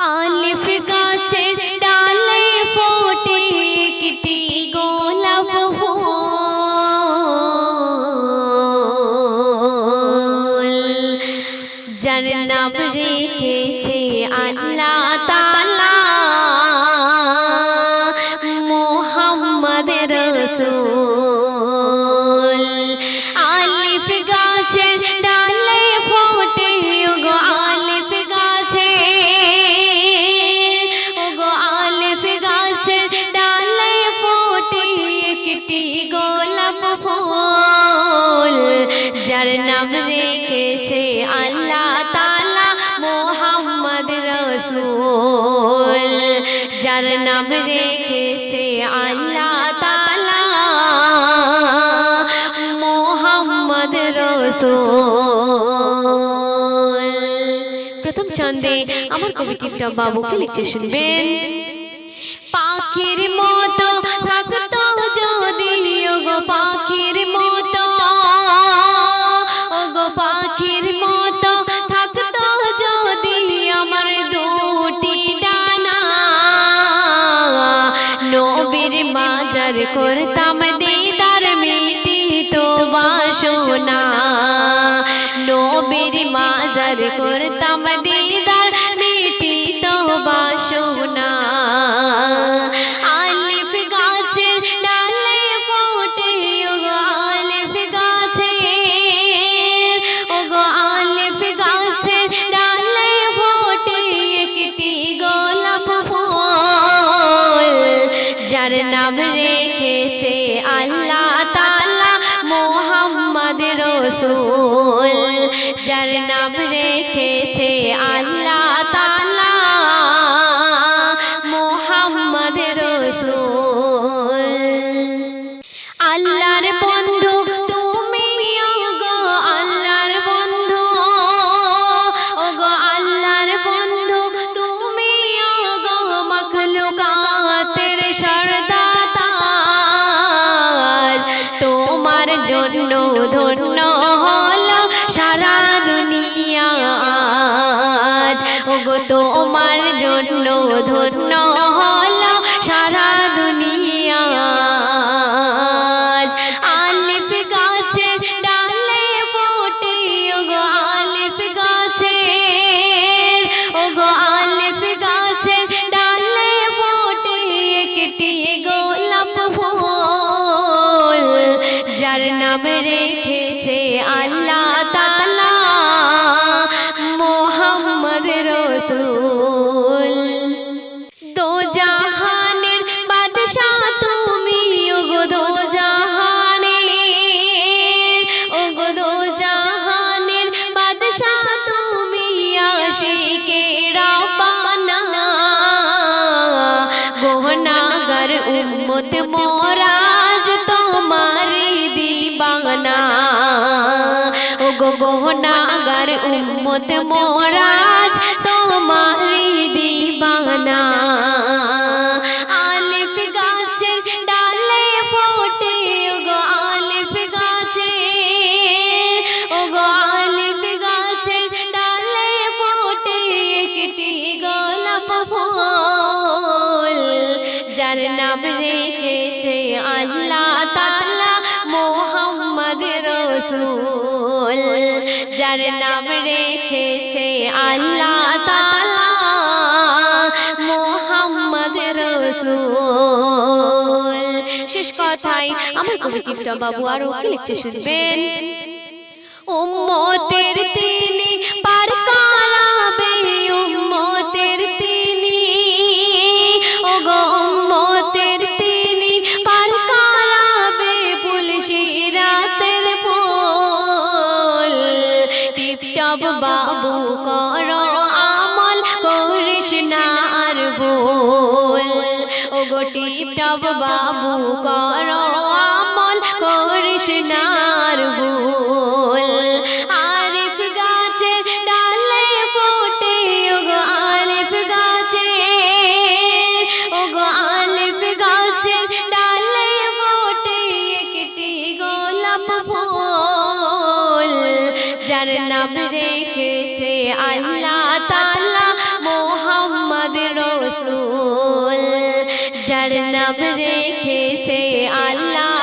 আলিফ গাছে ডালে ফোটে একটি গোলাপ ফুল। যার নাম রেখেছে আল্লাহ তাআলা। মোহাম্মদ রসূল। যার নাম রেখেছে আল্লাহ তাআলা মোহাম্মদ রসূল। যার নাম রেখেছে আল্লাহ তাআলা মোহাম্মদ রসূল। প্রথম ছন্দে আমার কবি টিপটপ বাবুকে লিখতে শুনবেন। পাখির মতো থাকতো যদি পাখির মাজার করতাম দিদার মিটি তো বাসনা নবীর মাজার করতাম দিদার নাম রেখেছে আল্লাহ তালা মোহাম্মদ রসুল। যার নাম রেখেছে আল্লাহ জন্য ধন্য হল সারা দুনিয়া আজ। ওগো তোমার জন্য ধন্য হলো নাম রেখেছে আল্লাহ মোহাম্মদ রসুল। দো জাহানের বাদশাহ তুমি ওগো দো জাহানের, ওগো দো জাহানের বাদশাহ তুমি আশিকে রাব্বানা গোহনাগার উম্মত মোরাজ দিবানা ওগো গোহনাগার উম্মত মোরাজ তোমার দিবানা। আলিফ গাছের ডালে ফোটে আলিফ গাছে। ওগো আলিফ গাছের ডালে ফোটে গোলাপ ফুল। যার নাম রেখেছে আল্লাহ তাআলা রসূল, যার নাম রেখেছে আল্লাহ মোহাম্মদ রসুল। শেষ কথাই আমার কবি টিপটা বাবু আরও কি লিখছে শুনবেন। উম্মতের তিনি টিপটপ বাবু করো আমল আর ভুল আরিফ গাছের ডালে ফোটে আলিফ গাছে আলিফ গাছের ডালে ফোটে একটি গোলাপ ফুল যার নাম রেখেছে আল্লাহ তাআলা যার নাম রেখেছে আল্লাহ তাআলা